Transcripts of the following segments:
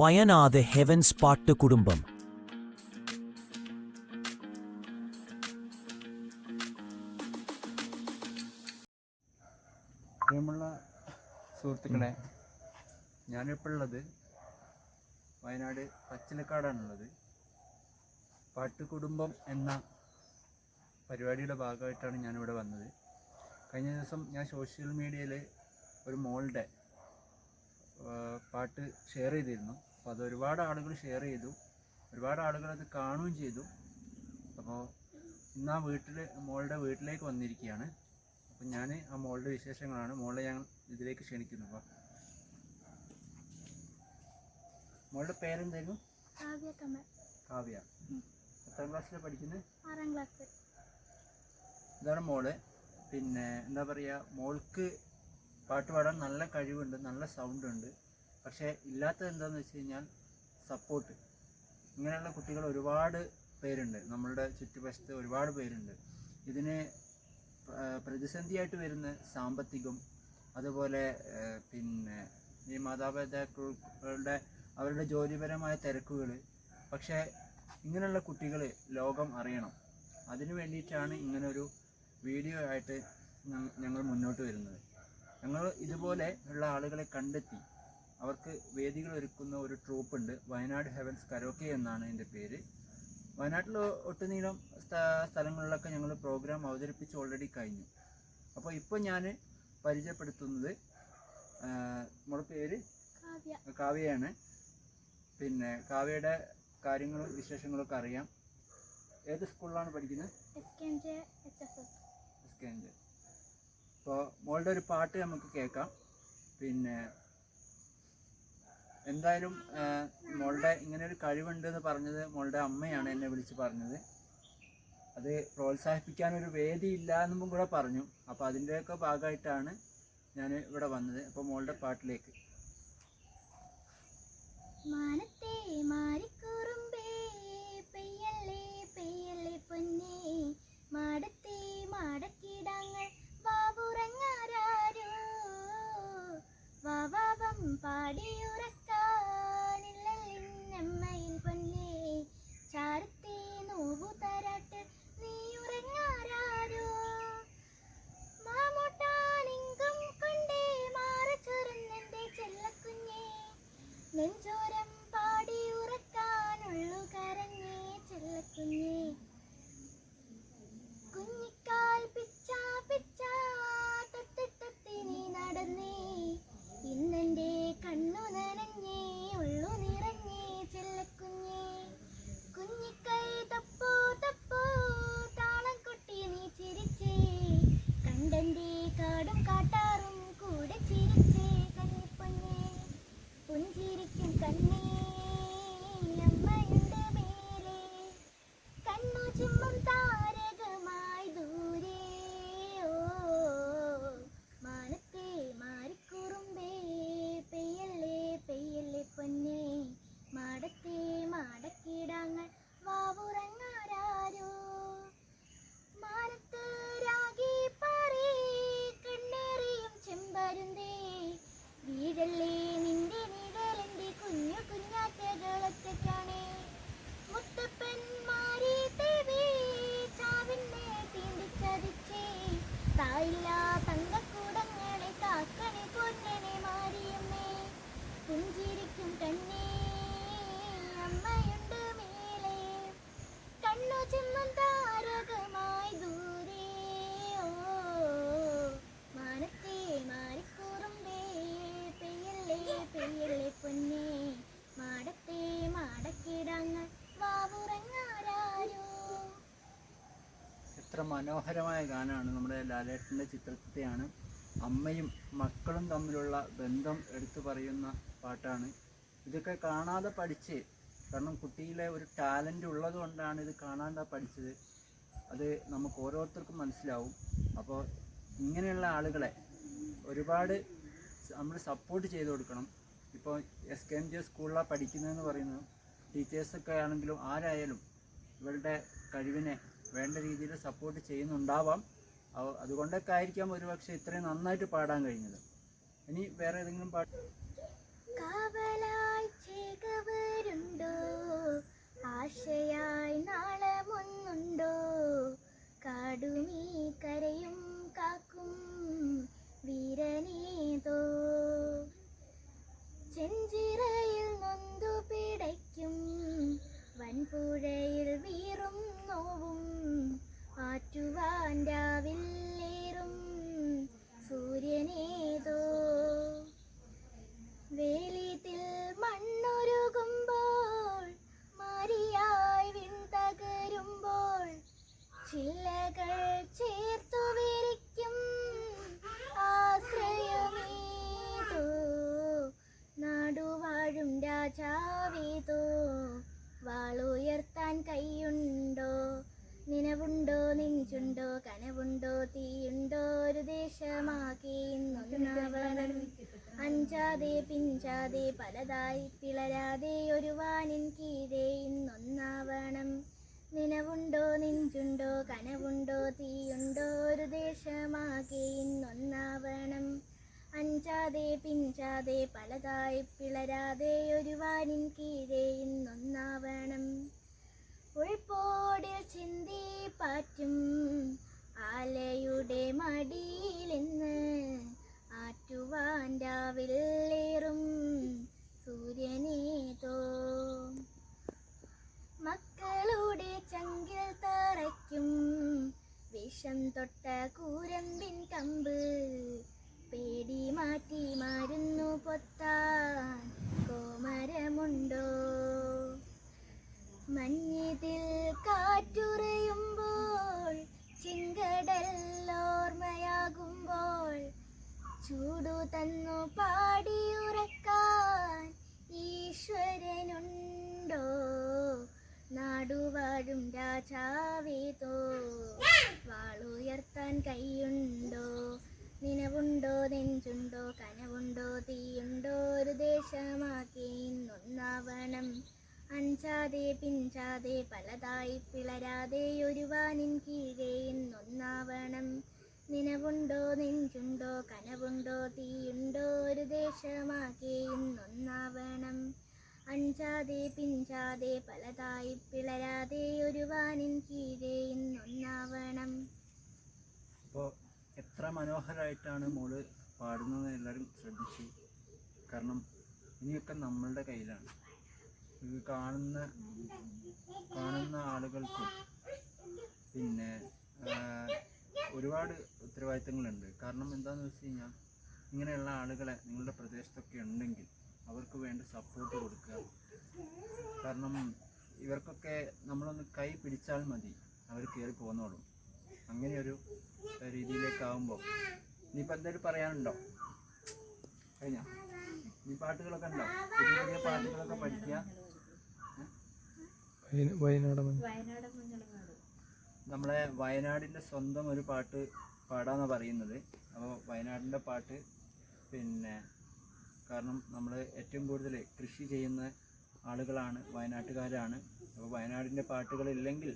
Wayanad heavens പാട്ട് കുടുംബം. പ്രിയമുള്ള സുഹൃത്തുക്കളെ ഞാനിപ്പോൾ ഉള്ളത് വയനാട് പച്ചിലക്കാടാണുള്ളത്. പാട്ടുകുടുംബം എന്ന പരിപാടിയുടെ ഭാഗമായിട്ടാണ് ഞാനിവിടെ വന്നത്. കഴിഞ്ഞ ദിവസം ഞാൻ സോഷ്യൽ മീഡിയയിൽ ഒരു മോളുടെ പാട്ട് ഷെയർ ചെയ്തിരുന്നു. അപ്പോൾ അത് ഒരുപാട് ആളുകൾ ഷെയർ ചെയ്തു. ഒരുപാട് ആളുകൾ അത് കാണുകയും ചെയ്തു. അപ്പോൾ ഇന്ന് ആ വീട്ടിൽ മോളുടെ വീട്ടിലേക്ക് വന്നിരിക്കുകയാണ്. അപ്പം ഞാൻ ആ മോളുടെ വിശേഷങ്ങളാണ് മോളെ ഞാൻ ഇതിലേക്ക് ക്ഷണിക്കുന്നു. അപ്പോൾ മോളുടെ പേരെന്തായിരുന്നു? കാവ്യ എത്രാം ക്ലാസ്സിലാണ് പഠിക്കുന്നത്? ആറാം ക്ലാസ്. ഇതാണ് മോൾ. പിന്നെ എന്താ പറയുക മോൾക്ക് പാട്ട് പാടാൻ നല്ല കഴിവുണ്ട് നല്ല സൗണ്ട് ഉണ്ട്. പക്ഷേ ഇല്ലാത്തത് എന്താണെന്ന് വെച്ച് കഴിഞ്ഞാൽ സപ്പോർട്ട് ഇങ്ങനെയുള്ള കുട്ടികൾ ഒരുപാട് പേരുണ്ട്. നമ്മളുടെ ചുറ്റുവശത്ത് ഒരുപാട് പേരുണ്ട്. ഇതിന് പ്രതിസന്ധി പ്രതിസന്ധിയായിട്ട് വരുന്ന സാമ്പത്തികം അതുപോലെ പിന്നെ ഈ മാതാപിതാക്കളുടെ അവരുടെ ജോലിപരമായ തിരക്കുകൾ പക്ഷേ ഇങ്ങനെയുള്ള കുട്ടികൾ ലോകം അറിയണം. അതിനു വേണ്ടിയിട്ടാണ് ഇങ്ങനൊരു വീഡിയോ ആയിട്ട് ഞങ്ങൾ മുന്നോട്ട് വരുന്നത്. ഞങ്ങൾ ഇതുപോലെ ഉള്ള ആളുകളെ കണ്ടെത്തി അവർക്ക് വേദികൾ ഒരുക്കുന്ന ഒരു ട്രൂപ്പ് ഉണ്ട് വയനാട് ഹെവൻസ് കരോക്കെ എന്നാണ് എന്റെ പേര്. വയനാട്ടിൽ ഒട്ടുനീളം സ്ഥ- സ്ഥലങ്ങളിലൊക്കെ ഞങ്ങൾ പ്രോഗ്രാം അവതരിപ്പിച്ച് ഓൾറെഡി കഴിഞ്ഞു. അപ്പോൾ ഇപ്പോൾ ഞാൻ പരിചയപ്പെടുത്തുന്നത് നമ്മുടെ പേര് കാവ്യ. കാവ്യയാണ്. പിന്നെ കാവ്യയുടെ കാര്യങ്ങളും വിശേഷങ്ങളൊക്കെ അറിയാം. ഏത് സ്കൂളിലാണ് പഠിക്കുന്നത്? ഇപ്പോൾ മോളുടെ ഒരു പാട്ട് നമുക്ക് കേൾക്കാം. പിന്നെ എന്തായാലും മോളുടെ ഇങ്ങനെ ഒരു കഴിവുണ്ട് എന്ന് പറഞ്ഞത് മോളുടെ അമ്മയാണ് എന്നെ വിളിച്ച് പറഞ്ഞത്. അത് പ്രോത്സാഹിപ്പിക്കാൻ ഒരു വേദി ഇല്ല എന്നും കൂടെ പറഞ്ഞു. അപ്പോൾ അതിന്റെയൊക്കെ ഭാഗമായിട്ടാണ് ഞാൻ ഇവിടെ വന്നത്. അപ്പോൾ മോളുടെ പാട്ടിലേക്ക്. മാനത്തെ മാടക്കിടങ്ങൾ പാടിയുറക്കാനില്ലമ്മയിൽ എത്ര മനോഹരമായ ഗാനമാണ് നമ്മുടെ ലാലേട്ടന്റെ ചിത്രത്തെയാണ്. അമ്മയും മക്കളും തമ്മിലുള്ള ബന്ധം എടുത്തു പറയുന്ന പാട്ടാണ്. ഇതൊക്കെ കാണാതെ പഠിച്ച് കാരണം കുട്ടിയിലെ ഒരു ടാലന്റ് ഉള്ളത് കൊണ്ടാണ് ഇത് കാണാതെ പഠിച്ചത്. അത് നമുക്ക് ഓരോരുത്തർക്കും മനസ്സിലാവും. അപ്പോൾ ഇങ്ങനെയുള്ള ആളുകളെ ഒരുപാട് നമ്മൾ സപ്പോർട്ട് ചെയ്ത് കൊടുക്കണം. ഇപ്പോൾ എസ് കെ എം ജി സ്കൂളിലാണ് പഠിക്കുന്നതെന്ന് പറയുന്നത്. ടീച്ചേഴ്സൊക്കെ ആണെങ്കിലും ആരായാലും ഇവരുടെ കഴിവിനെ വേണ്ട രീതിയിൽ സപ്പോർട്ട് ചെയ്യുന്നുണ്ടാവാം. അതുകൊണ്ടൊക്കെ ആയിരിക്കാം ഒരുപക്ഷെ ഇത്രയും നന്നായിട്ട് പാടാൻ കഴിഞ്ഞത്. ഇനി വേറെ ഏതെങ്കിലും പാട്ട്? ആശയായി നാളമൊന്നുണ്ടോ? കാടുമീ കരയും കാക്കും വീരനേതോ? ചെഞ്ചിറയിൽ നൊന്തു പിടയ്ക്കും വൻപുഴയിൽ വീറും പൂവും ആറ്റുവാൻ രാവിലേറും സൂര്യനേതോ. വേലിതിൽ മണ്ണൊരുകുമ്പോൾ മാരിയായി വിൺതകരുമ്പോൾ ചില്ലകൾ ചേർത്തു വിരിക്കും ആശ്രയമേതോ. നാടുവാഴും രാജാവേതോ വാളുയർത്താൻ കൈ കനവുണ്ടോ തീയുണ്ടോ ഒരു ദേശമാകെ ഇന്നൊന്നാവണം. അഞ്ചാതെ പിഞ്ചാതെ പലതായി പിളരാതെ ഒരു വാനിൻ കീഴേ ഇന്നൊന്നാവണം. നിനവുണ്ടോ നെഞ്ചുണ്ടോ കനവുണ്ടോ തീയുണ്ടോ ഒരു ദേശമാകെ ഇന്നൊന്നാവണം. അഞ്ചാതെ പിഞ്ചാതെ പലതായി പിളരാതെ ഒരു വാനിൻ കീഴേ ഇന്നൊന്നാവണം. ഉൾപോടിൽ ചിന്തി പാറ്റും ആലയുടെ മടിയിലെന്ന് ആറ്റുവാൻ രാവിലേറും സൂര്യനേതോ മക്കളുടെ ചങ്കിൽ തറയ്ക്കും വിഷം തൊട്ട കൂരമ്പിൻ കമ്പ് പേടി മാറ്റി മരുന്നു പൊത്താൻ കോമരമുണ്ടോ? മഞ്ഞിതിൽ കാറ്റുറയുമ്പോൾ തന്നു പാടിയുറക്കാൻ ഈശ്വരനുണ്ടോ? നാടുവാഴും രാജാവേതോ വാളുയർത്താൻ കൈയുണ്ടോ? നിനവുണ്ടോ നെഞ്ചുണ്ടോ? കനവുണ്ടോ തീയുണ്ടോ? ഒരു ദേശമാക്കി ഇന്നൊന്നാവണം അഞ്ചാതെ പിഞ്ചാതെ പലതായി പിളരാതെ ഒരുവാനിൻ കീഴേ ഇന്നൊന്നാവണം നിനവുണ്ടോ നെഞ്ചുണ്ടോ കനവുണ്ടോ തീയുണ്ടോ ഒരു ദേശമാകെ ഇന്നൊന്നാവണം. അഞ്ചാതെ പിഞ്ചാതെ പലതായി പിളരാതെ ഒരു വാനിൻ കീഴേ ഇന്നൊന്നാവണം. അപ്പോൾ എത്ര മനോഹരമായിട്ടാണ് മോൾ പാടുന്നത് എല്ലാവരും ശ്രദ്ധിച്ചു. കാരണം ഇനിയൊക്കെ നമ്മളുടെ കയ്യിലാണ്. ഇത് കാണുന്ന കാണുന്ന ആളുകൾക്കും പിന്നെ ഒരുപാട് ഉത്തരവാദിത്തങ്ങളുണ്ട്. കാരണം എന്താണെന്ന് വെച്ച് കഴിഞ്ഞാൽ ഇങ്ങനെയുള്ള ആളുകളെ നിങ്ങളുടെ പ്രദേശത്തൊക്കെ ഉണ്ടെങ്കിൽ അവർക്ക് വേണ്ട സപ്പോർട്ട് കൊടുക്കുക. കാരണം ഇവർക്കൊക്കെ നമ്മളൊന്ന് കൈ പിടിച്ചാൽ മതി അവർ കയറി പോന്നോളും. അങ്ങനെ ഒരു രീതിയിലേക്കാവുമ്പോൾ ഇനിയിപ്പോൾ എന്തെങ്കിലും പറയാനുണ്ടോ? കഴിഞ്ഞാ? ഈ പാട്ടുകളൊക്കെ ഉണ്ടോ? പുതിയ പുതിയ പാട്ടുകളൊക്കെ പഠിക്കുക. വയനാട് വയനാട് നമ്മളെ വയനാടിന്റെ സ്വന്തം ഒരു പാട്ട് പാടാന്ന് പറയുന്നത്. അപ്പോൾ വയനാടിന്റെ പാട്ട് പിന്നെ കാരണം നമ്മൾ ഏറ്റവും കൂടുതൽ കൃഷി ചെയ്യുന്ന ആളുകളാണ് വയനാട്ടുകാരാണ്. അപ്പോൾ വയനാടിന്റെ പാട്ടുകളില്ലെങ്കിൽ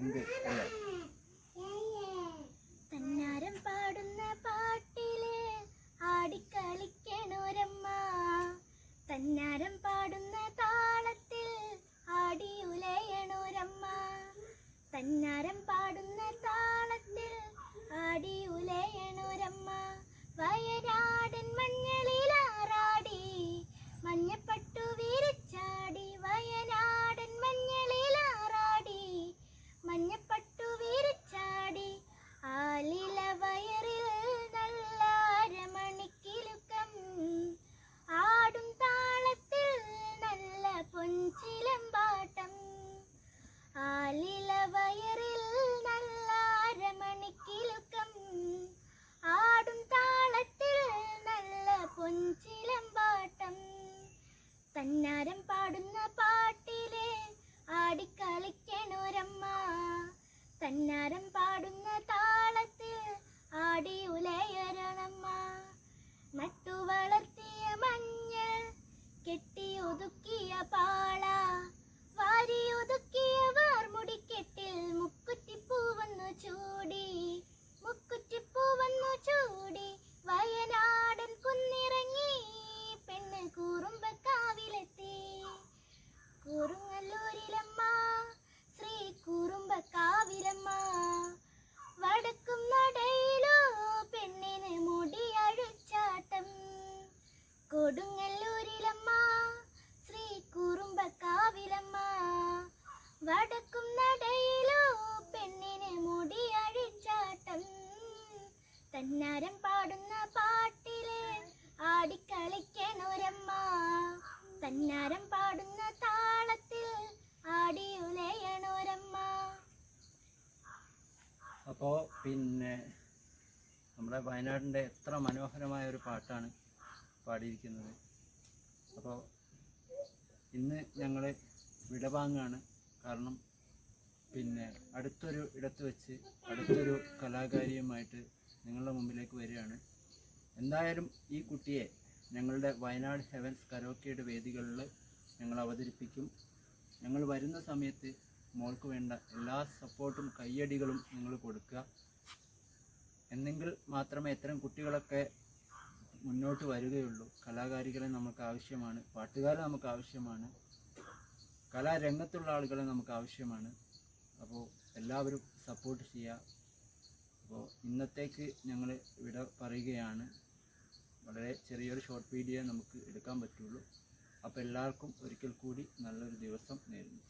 എന്ത്? അല്ലേ? പാടുന്ന ഒതുക്കിയ പാള തന്നാരം പാടുന്ന താളത്തിൽ ആടിയുലയണോരമ്മ അപ്പോൾ പിന്നെ നമ്മുടെ വയനാടിന്റെ എത്ര മനോഹരമായ ഒരു പാട്ടാണ് പാടിയിരിക്കുന്നത്. അപ്പോൾ ഇന്ന് ഞങ്ങൾ വിടവാങ്ങാണ്. കാരണം പിന്നെ അടുത്തൊരു ഇടത്ത് വെച്ച് അടുത്തൊരു കലാകാരിയുമായിട്ട് നിങ്ങളുടെ മുമ്പിലേക്ക് വരികയാണ്. എന്തായാലും ഈ കുട്ടിയെ ഞങ്ങളുടെ വയനാട് ഹെവൻസ് കരോക്കയുടെ വേദികളിൽ ഞങ്ങൾ അവതരിപ്പിക്കും. ഞങ്ങൾ വരുന്ന സമയത്ത് മോൾക്ക് വേണ്ട എല്ലാ സപ്പോർട്ടും കയ്യടികളും നിങ്ങൾ കൊടുക്കുക. എന്നെങ്കിൽ മാത്രമേ ഇത്തരം കുട്ടികളൊക്കെ മുന്നോട്ട് വരികയുള്ളൂ. കലാകാരികളെ നമുക്ക് ആവശ്യമാണ്. പാട്ടുകാരെ നമുക്ക് ആവശ്യമാണ്. കലാരംഗത്തുള്ള ആളുകളെ നമുക്ക് ആവശ്യമാണ്. അപ്പോൾ എല്ലാവരും സപ്പോർട്ട് ചെയ്യുക. അപ്പോൾ ഇന്നത്തേക്ക് ഞങ്ങൾ ഇവിടെ പറയുകയാണ്. വളരെ ചെറിയൊരു ഷോർട്ട് വീഡിയോ നമുക്ക് എടുക്കാൻ പറ്റുള്ളൂ. അപ്പോൾ എല്ലാവർക്കും ഒരിക്കൽ കൂടി നല്ലൊരു ദിവസം നേരുന്നു.